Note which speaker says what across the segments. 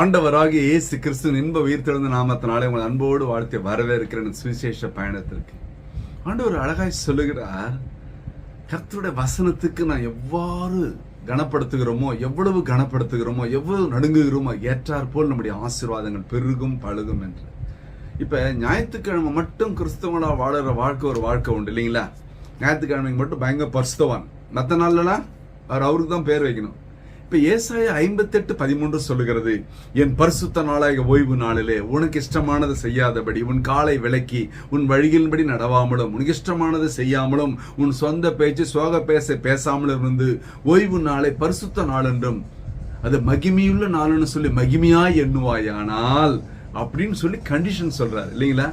Speaker 1: ஆண்டவராகிய இயேசு கிறிஸ்துவின் இன்ப உயிர் உயிர்த்தெழுந்த நாமத்தினாலே உங்கள் அன்போடு வாழ்த்தி வரவேற்கிறேன் சுவிசேஷ பயணத்திற்கு. ஆண்டவர் அழகாய் சொல்லுகிறார் கர்த்தருடைய வசனத்துக்கு நான் எவ்வாறு கனப்படுத்துகிறோமோ எவ்வளவு கனப்படுத்துகிறோமோ எவ்வளவு நடுங்குகிறோமோ ஏற்றார் போல் நம்முடைய ஆசீர்வாதங்கள் பெருகும் பழுகும் என்று. இப்போ ஞாயிற்றுக்கிழமை மட்டும் கிறிஸ்தவங்களா வாழற வாழ்க்கை ஒரு வாழ்க்கை உண்டு இல்லைங்களா? ஞாயிற்றுக்கிழமைக்கு மட்டும் பயங்கர பரிசுத்தவான். மற்ற நாள்லாம் அவர் அவருக்கு தான் பேர் வைக்கணும். இப்ப ஏசாய ஐம்பத்தெட்டு பதிமூன்று சொல்லுகிறது என் பரிசுத்த நாளாக ஓய்வு நாளிலே உனக்கு இஷ்டமானது செய்யாதபடி உன் காலை விலக்கி உன் வழியின்படி நடவாமலும் உனக்கு இஷ்டமானது செய்யாமலும் உன் சொந்த பேச்சு சோக பேச பேசாமலும் இருந்து ஓய்வு நாளை பரிசுத்த நாள் என்றும் அது மகிமையுள்ள நாள்னு சொல்லி மகிமையாய் எண்ணுவாயானால் அப்படின்னு சொல்லி கண்டிஷன் சொல்றாரு. இல்லைங்களா?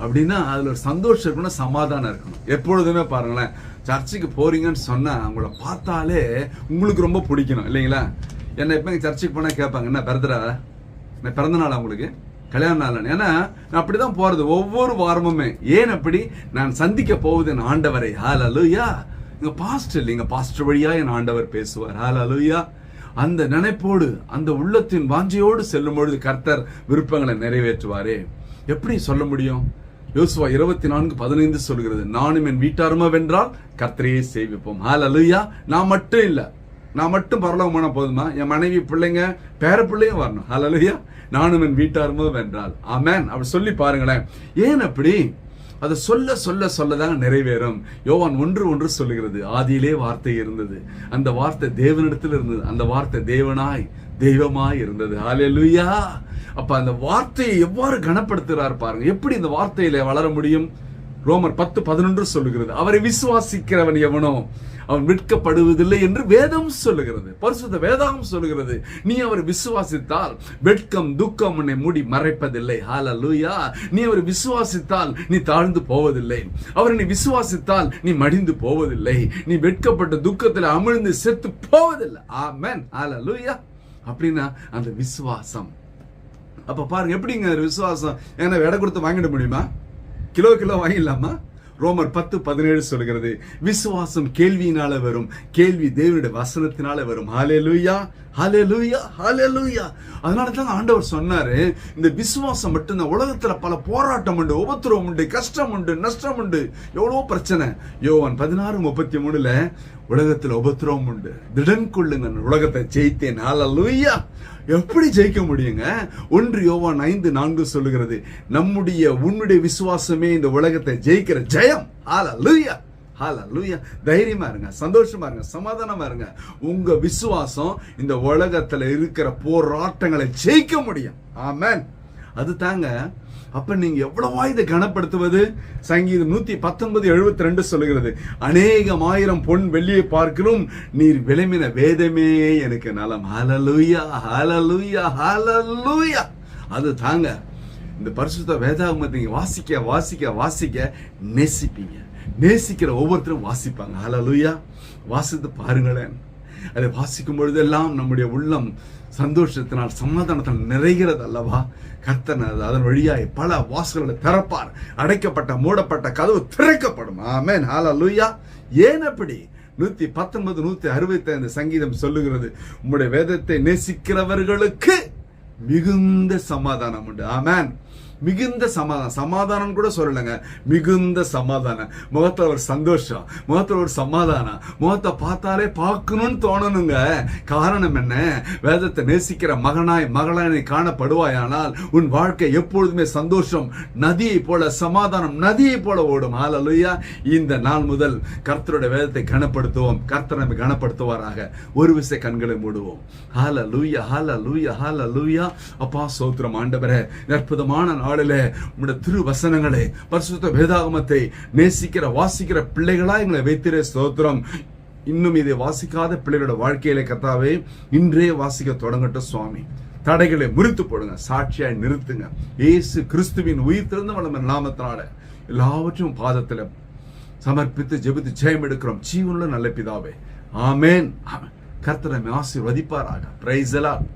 Speaker 1: அப்படின்னா அதுல ஒரு சந்தோஷம் இருக்கணும் சமாதானம் இருக்கணும். எப்பொழுதுமே பாருங்களேன் சர்ச்சுக்கு போறீங்கன்னு சொன்னா அவங்கள பார்த்தாலே உங்களுக்கு ரொம்ப பிடிக்கணும் இல்லைங்களா? என்ன எப்ப சர்ச்சுக்கு போனா கேட்பாங்க என்ன பிறந்தரா என்ன பிறந்த நாளா உங்களுக்கு? கல்யாண நாள் ஏன்னா நான் அப்படிதான் போறது ஒவ்வொரு வாரமுமே. ஏன் அப்படி? நான் சந்திக்க போவது என் ஆண்டவரை. ஹalleluya. இங்க பாஸ்டர் இல்லைங்க பாஸ்டர் வழியா என் ஆண்டவர் பேசுவார். ஹalleluya. அந்த நினைப்போடு அந்த உள்ளத்தின் வாஞ்சையோடு செல்லும் பொழுது கர்த்தர் விருப்பங்களை நிறைவேற்றுவாரே. எப்படி சொல்ல முடியும்? யோசுவா இருபத்தி நான்கு பதினைந்து சொல்கிறது நானும் என் வீட்டாருமா வென்றால் கர்த்தரையே சேவிப்போம். அலுயா நான் மட்டும் இல்லை. நான் மட்டும் பரலோகமான போதுமா? என் மனைவி பிள்ளைங்க பேர பிள்ளையும் வரணும். அலுயா நானும் என் வீட்டாருமா வென்றால் ஆமேன் அப்படி சொல்லி பாருங்களேன். ஏன் அப்படி? அதை சொல்ல சொல்ல சொல்லதான் நிறைவேறும். யோவான் ஒன்று ஒன்று சொல்லுகிறது. ஆதியிலே வார்த்தை இருந்தது. அந்த வார்த்தை தேவனிடத்தில் இருந்தது. அந்த வார்த்தை தேவனாய் தெய்வமாய் இருந்தது. ஹalleluya அப்ப அந்த வார்த்தையை எவ்வாறு கனப்படுத்துகிறார் பாருங்க. எப்படி இந்த வார்த்தையில வளர முடியும்? ரோமர் பத்து பதினொன்று சொல்லுகிறது. அவரை விசுவாசிக்கிறவன் எவனோ அவன் வெட்கப்படுவதில்லை என்று வேதம் சொல்லுகிறது. பரிசுத்த வேதம் சொல்லுகிறது. நீ அவர் விசுவாசித்தால் வெட்கம் துக்கம் உன்னை மூடி மறைப்பதில்லை. லூயா நீ அவர் விசுவாசித்தால் நீ தாழ்ந்து போவதில்லை. அவர் நீ விசுவாசித்தால் நீ மடிந்து போவதில்லை. நீ வெட்கப்பட்ட துக்கத்தில் அமிழ்ந்து செத்து போவதில்லை. ஆமன் ஆல லூயா அப்படின்னா அந்த விசுவாசம். அப்ப பாருங்க எப்படிங்க விசுவாசம்? ஏன்னா விடை கொடுத்து வாங்கிட முடியுமா? கிலோ கிலோ வாங்கிடலாமா? ரோமர் பத்து பதினேழு சொல்கிறது விசுவாசம் கேள்வியினால வரும். கேள்வி தேவனுடைய வசனத்தினால வரும். ஹாலே லூயா ஹாலே லூயா ஹாலே லூயா அதனால தான் ஆண்டவர் சொன்னாரு இந்த விசுவாசம் மட்டும்தான் உலகத்துல பல போராட்டம் உண்டு உபத்திரவம் உண்டு கஷ்டம் உண்டு நஷ்டம் உண்டு. எவ்வளோ பிரச்சனை. யோவான் பதினாறு முப்பத்தி மூணுல உலகத்துல உபத்திரவம் உண்டு. திடன் கொள்ளுங்க நான் உலகத்தை ஜெயித்தேன். ஹalleluya எப்படி ஜெயிக்க முடியுங்க? ஒன்று யோவான் ஐந்து நான்கு சொல்லுகிறது நம்முடைய உன்னுடைய விசுவாசமே இந்த உலகத்தை ஜெயிக்கிற ஜெயம். ஹalleluya! ஹalleluya! தைரியமா இருங்க சந்தோஷமா இருங்க சமாதானமா இருங்க. உங்க விசுவாசம் இந்த உலகத்துல இருக்கிற போராட்டங்களை ஜெயிக்க முடியும். ஆமேன். அது தாங்க அப்ப நீங்க எவ்வளவா இதை கனப்படுத்துவது? சங்கீதம் நூத்தி பத்தொன்பது எழுபத்தி ரெண்டு சொல்லுகிறது. அநேகம் ஆயிரம் பொன் வெள்ளியை பார்க்கிறோம் நீர் விளம்பின வேதமே எனக்கு நலம். ஹalleluya ஹalleluya ஹalleluya. அது தாங்க இந்த பரிசுத்த வேதாகமத்தை நீங்க வாசிக்க வாசிக்க வாசிக்க நேசிப்பீங்க. நேசிக்கிற ஒவ்வொருத்தரும் வாசிப்பாங்க. ஹலலுயா வாசித்து பாருங்களேன். அதை வாசிக்கும் பொழுதெல்லாம் நம்முடைய உள்ளம் சந்தோஷத்தினால் சமாதானத்தால் நிறைகிறது அல்லவா? கர்த்தன் அதன் வழியாய் பல வாசல்களை திறப்பார். அடைக்கப்பட்ட மூடப்பட்ட கதவு திறக்கப்படும். ஆமென். லூயா ஏன் அப்படி? நூத்தி பத்தொன்பது நூத்தி அறுபத்தி ஐந்து சங்கீதம் சொல்லுகிறது உம்முடைய வேதத்தை நேசிக்கிறவர்களுக்கு மிகுந்த சமாதானம் உண்டு. ஆமேன். மிகுந்த சமாதானம் சமாதானம் கூட சொல்லலைங்க. மிகுந்த சமாதானம். முகத்துல ஒரு சந்தோஷம். முகத்துல ஒரு சமாதானம். முகத்தை பார்த்தாலே பார்க்கணும்னு தோணணுங்க. காரணம் என்ன? வேதத்தை நேசிக்கிற மகனாய் மகளாய் நீ காணப்படுவாயானால் உன் வாழ்க்கை எப்பொழுதுமே சந்தோஷம் நதியை போல சமாதானம் நதியை போல ஓடும். ஆலலுயா இந்த நாள் முதல் கர்த்தருடைய வேதத்தை கனப்படுத்துவோம். கர்த்தர் நம்மை கனப்படுத்துவாராக. ஒரு விசை கண்களை மூடுவோம். ஹால லூயா ஹால லூயா ஹால லூயா அப்பா சோத்திரம் ஆண்டவரே அற்புதமான நாளில் உங்களுடைய திரு வசனங்களை பரிசுத்த வேதாகமத்தை நேசிக்கிற வாசிக்கிற பிள்ளைகளா எங்களை வைத்திரே ஸ்தோத்திரம். இன்னும் இதை வாசிக்காத பிள்ளைகளோட வாழ்க்கையில கத்தாவே இன்றே வாசிக்க தொடங்கட்டும் சுவாமி. தடைகளை முறித்து போடுங்க சாட்சியாய் நிறுத்துங்க. இயேசு கிறிஸ்துவின் உயிர் திறந்த வளம் நாமத்தினால எல்லாவற்றையும் பாதத்துல சமர்ப்பித்து ஜெபித்து ஜெயம் எடுக்கிறோம். ஜீவனுள்ள நல்ல பிதாவே. ஆமேன். ஆமென். கர்த்தரை ஆசீர்வதிப்பாராக. பிரைஸ் எல்லாம்